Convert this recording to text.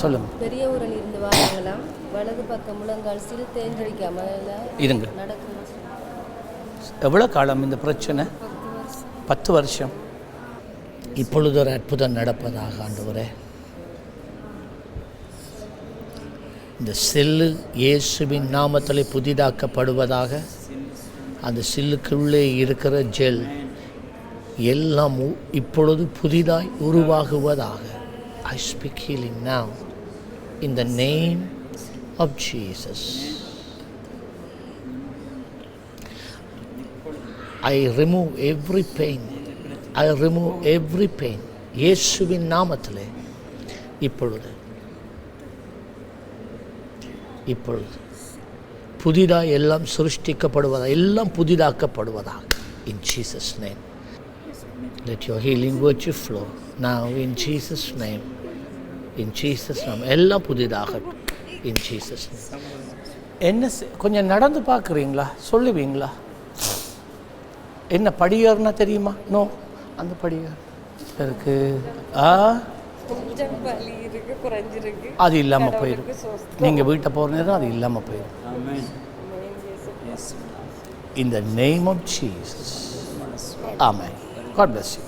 சொல்லுங்க. பெரிய ஊரில் இருந்து வாரங்களாம் வலது பக்கம் முழங்கால் சிறு தேஞ்சடிக்காம இருங்க. நடக்கும் எவ்வளோ காலம் இந்த பிரச்சனை? பத்து வருஷம். இப்பொழுது ஒரு அற்புதம் நடப்பதாக ஆண்டவரே. இந்த செல்லு இயேசுவின் நாமத்தில் புதிதாக்கப்படுவதாக அந்த சில்லுக்குள்ளே இருக்கிற ஜெல் எல்லாம் இப்பொழுது புதிதாய் உருவாகுவதாக I speak healing now in the name of Jesus. I remove every pain. I remove every pain. இயேசுவின் நாமத்திலே இப்பொழுது இப்பொழுது புதிதாக எல்லாம் சிருஷ்டிக்கப்படுவதாக எல்லாம் புதிதாக்கப்படுவதாக in Jesus name let your healing virtue flow now in Jesus name in Jesus name. எல்லாம் புதிதாகட்டும் in Jesus name. என்ன செ- கொஞ்சம் நடந்து பார்க்குறீங்களா சொல்லுவீங்களா என்ன படியர்னா தெரியுமா நோ அந்த படியர் இருக்கு ஆ அது இல்லாமல் போயிடும் நீங்கள் வீட்டை போகிற நேரம் அது இல்லாமல் போயிடும் in the name of Jesus. Amen. God bless you.